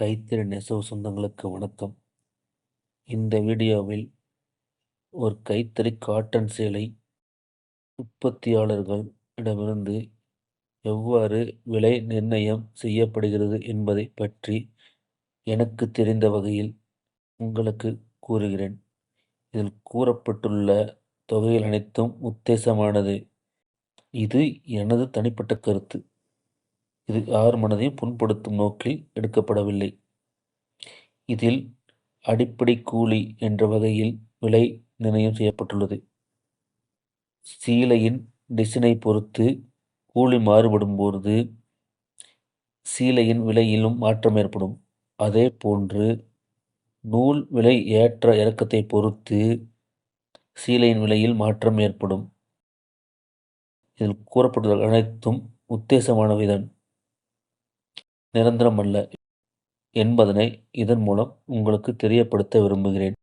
கைத்தறி நெசவு சொந்தங்களுக்கு வணக்கம். இந்த வீடியோவில் ஒரு கைத்தறி காட்டன் சேலை உற்பத்தியாளர்கள் இடமிருந்து எவ்வாறு விலை நிர்ணயம் செய்யப்படுகிறது என்பதை பற்றி எனக்கு தெரிந்த வகையில் உங்களுக்கு கூறுகிறேன். இதில் கூறப்பட்டுள்ள தொகைகள் அனைத்தும் உத்தேசமானது. இது எனது தனிப்பட்ட கருத்து. இது யார் மனதையும் புண்படுத்தும் நோக்கில் எடுக்கப்படவில்லை. இதில் அடிப்படை கூலி என்ற வகையில் விலை நிர்ணயம் செய்யப்பட்டுள்ளது. சீலையின் டிசைனை பொறுத்து கூலி மாறுபடும்போது சீலையின் விலையிலும் மாற்றம் ஏற்படும். அதே போன்று நூல் விலை ஏற்ற இறக்கத்தை பொறுத்து சீலையின் விலையில் மாற்றம் ஏற்படும். இதில் கூறப்பட்டுள்ள அனைத்தும் உத்தேசமானவைதான். நிரந்தரம் அல்ல என்பதனை இதன் மூலம் உங்களுக்கு தெரியப்படுத்த விரும்புகிறேன்.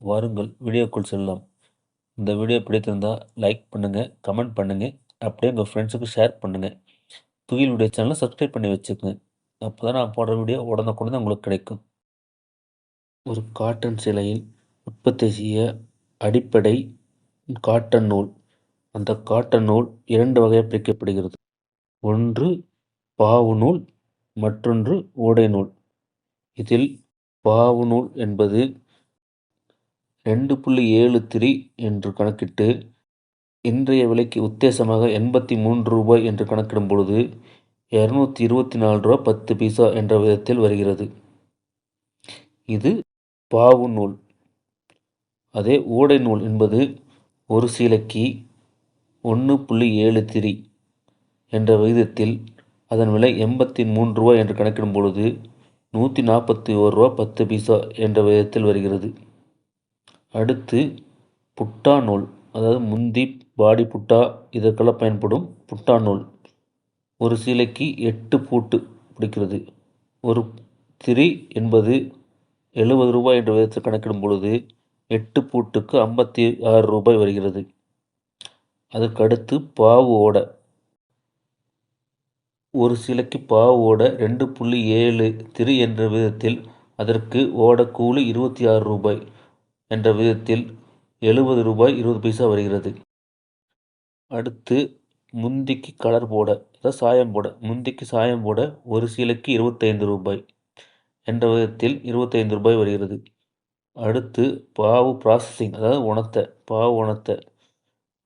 வாருங்கள் வீடியோக்குள் செல்லலாம். இந்த வீடியோ பிடித்திருந்தால் லைக் பண்ணுங்கள் கமெண்ட் பண்ணுங்கள் அப்படியே உங்கள் ஃப்ரெண்ட்ஸுக்கு ஷேர் பண்ணுங்கள் துகில் வீடியோ சேனலை சப்ஸ்கிரைப் பண்ணி வச்சுக்கோங்க. அப்போ தான் நான் போடுற வீடியோ உடனுக்குடன் உங்களுக்கு கிடைக்கும். ஒரு காட்டன் சிலையில் உற்பத்தி செய்ய அடிப்படை காட்டன் நூல். அந்த காட்டன் நூல் இரண்டு வகையாக பிரிக்கப்படுகிறது. ஒன்று பாவு நூல் மற்றொன்று ஓடை நூல். இதில் பாவு நூல் என்பது ரெண்டு புள்ளி ஏழு திரி என்று கணக்கிட்டு இன்றைய விலைக்கு உத்தேசமாக எண்பத்தி மூன்று ரூபாய் என்று கணக்கிடும் பொழுது இரநூத்தி இருபத்தி நாலு ரூபா பத்து பைசா என்ற விதத்தில் வருகிறது. இது பாவு நூல். அதே ஓடை நூல் என்பது ஒரு சீலைக்கு ஒன்று புள்ளி ஏழு திரி என்ற விகிதத்தில் அதன் விலை எண்பத்தி மூன்று ரூபாய் என்று கணக்கிடும் பொழுது நூற்றி நாற்பத்தி ஒரு ரூபா பத்து பைசா என்ற விதத்தில் வருகிறது. அடுத்து புட்டா நூல் அதாவது முந்தி பாடி புட்டா இதற்கெல்லாம் பயன்படும் புட்டா நூல். ஒரு சீலைக்கு எட்டு பூட்டு பிடிக்கிறது. ஒரு திரி என்பது எழுபது ரூபாய் என்ற விதத்தில் கணக்கிடும் பொழுது எட்டு பூட்டுக்கு ஐம்பத்தி ஆறு ரூபாய் வருகிறது. அதற்கு அடுத்து பாவு ஓடை. ஒரு சிலைக்கு பாவோட ரெண்டு புள்ளி ஏழு திரி என்ற விதத்தில் அதற்கு ஓட கூலி இருபத்தி ஆறு ரூபாய் என்ற விதத்தில் எழுபது ரூபாய் இருபது பைசா வருகிறது. அடுத்து முந்திக்கு கலர் போட அதாவது சாயம் போட முந்திக்கு சாயம் போட ஒரு சீலைக்கு இருபத்தைந்து ரூபாய் என்ற விதத்தில் இருபத்தைந்து ரூபாய் வருகிறது. அடுத்து பாவு ப்ராசஸிங் அதாவது உணத்தை பாவு உணத்தை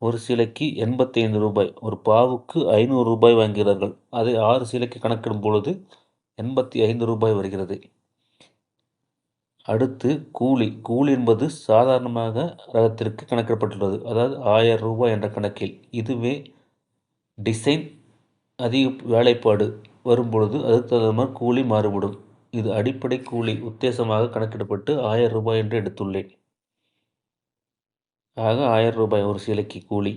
ஒரு சிலைக்கு எண்பத்தைந்து ரூபாய் ஒரு பாவுக்கு ஐநூறு ரூபாய் வாங்குகிறார்கள். அதை ஆறு சிலைக்கு கணக்கிடும் பொழுது எண்பத்தி ஐந்து ரூபாய் வருகிறது. அடுத்து கூலி கூலி என்பது சாதாரணமாக ரகத்திற்கு கணக்கிடப்பட்டுள்ளது. அதாவது ஆயிரம் ரூபாய் என்ற கணக்கில். இதுவே டிசைன் அதிக வேலைப்பாடு வரும்பொழுது அதுக்கு தகுந்த மாதிரி கூலி மாறுபடும். இது அடிப்படை கூலி உத்தேசமாக கணக்கிடப்பட்டு ஆயிரம் ரூபாய் என்று எடுத்துள்ளேன். ஆக ஆயிரம் ரூபாய் ஒரு சீலைக்கு கூலி.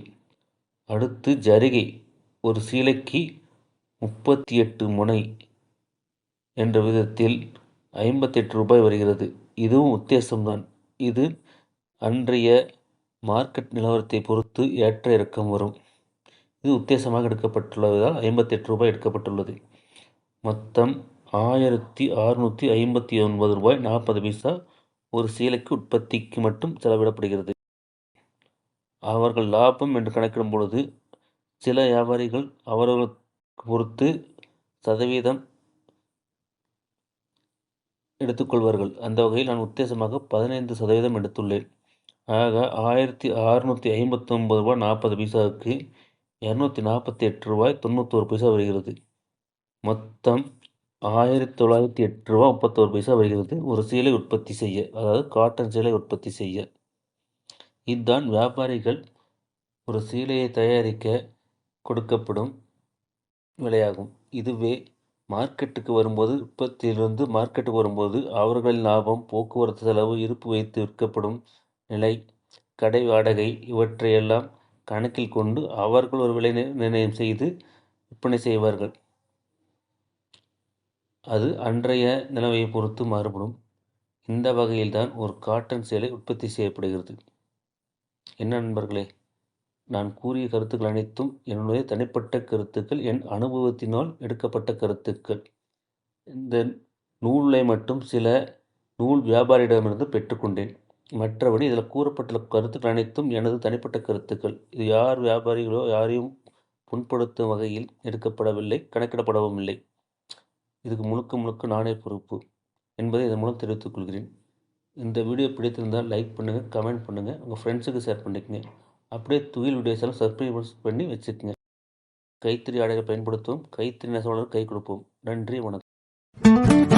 அடுத்து ஜரிகை ஒரு சீலைக்கு முப்பத்தி எட்டு முனை என்ற விதத்தில் ஐம்பத்தெட்டு ரூபாய் வருகிறது. இதுவும் உத்தேசம்தான். இது அன்றைய மார்க்கெட் நிலவரத்தை பொறுத்து ஏற்ற இறக்கம் வரும். இது உத்தேசமாக எடுக்கப்பட்டுள்ளதால் ஐம்பத்தெட்டு ரூபாய் எடுக்கப்பட்டுள்ளது. மொத்தம் ஆயிரத்தி அறுநூற்றி ஐம்பத்தி ஒன்பது ரூபாய் நாற்பது பைசா ஒரு சீலைக்கு உற்பத்திக்கு மட்டும் செலவிடப்படுகிறது. அவர்கள் லாபம் என்று கணக்கிடும் பொழுது சில வியாபாரிகள் அவர்களுக்கு பொறுத்து சதவீதம் எடுத்துக்கொள்வார்கள். அந்த வகையில் நான் உத்தேசமாக பதினைந்து சதவீதம் எடுத்துள்ளேன். ஆக ஆயிரத்தி அறுநூற்றி ஐம்பத்தி ஒன்பது ரூபாய் நாற்பது பைசாவுக்கு இரநூத்தி நாற்பத்தி எட்டு ரூபாய் தொண்ணூற்றோரு பைசா வருகிறது. மொத்தம் ஆயிரத்தி தொள்ளாயிரத்தி எட்டு ரூபா முப்பத்தோரு பைசா வருகிறது ஒரு சீலை உற்பத்தி செய்ய அதாவது காட்டன் சேலை உற்பத்தி செய்ய. இதுதான் வியாபாரிகள் ஒரு சீலையை தயாரிக்க கொடுக்கப்படும் விலையாகும். இதுவே மார்க்கெட்டுக்கு வரும்போது உற்பத்தியிலிருந்து மார்க்கெட்டுக்கு வரும்போது அவர்களின் லாபம், போக்குவரத்து செலவு, இருப்பு வைத்து விற்கப்படும் நிலை, கடை வாடகை இவற்றையெல்லாம் கணக்கில் கொண்டு அவர்கள் ஒரு விலை நிர்ணயம் செய்து விற்பனை செய்வார்கள். அது அன்றைய நிலைமையை பொறுத்து மாறுபடும். இந்த வகையில்தான் ஒரு காட்டன் சேலை உற்பத்தி செய்யப்படுகிறது. என்ன நண்பர்களே! நான் கூறிய கருத்துக்கள் அனைத்தும் என்னுடைய தனிப்பட்ட கருத்துக்கள். என் அனுபவத்தினால் எடுக்கப்பட்ட கருத்துக்கள். இந்த நூலை மட்டும் சில நூல் வியாபாரியிடமிருந்து பெற்றுக்கொண்டேன் மற்றபடி இதில் கூறப்பட்டுள்ள கருத்துக்கள் அனைத்தும் எனது தனிப்பட்ட கருத்துக்கள் இது யார் வியாபாரிகளோ யாரையும் புண்படுத்தும் வகையில் எடுக்கப்படவில்லை கணக்கிடப்படவும் இல்லை இதுக்கு முழுக்க முழுக்க நானே பொறுப்பு என்பதை இதன் மூலம் தெரிவித்துக் கொள்கிறேன் இந்த வீடியோ பிடித்திருந்தால் லைக் பண்ணுங்கள் கமெண்ட் பண்ணுங்கள் உங்கள் ஃப்ரெண்ட்ஸுக்கு ஷேர் பண்ணிக்கங்க. அப்படியே துயில் வீடியோஸ் எல்லாம் சப்ஸ்கிரைப் பண்ணி வச்சுக்கோங்க. கைத்தறி ஆடைகளை பயன்படுத்துவோம் கைத்தறி நெசவாளர் கை கொடுப்போம். நன்றி வணக்கம்.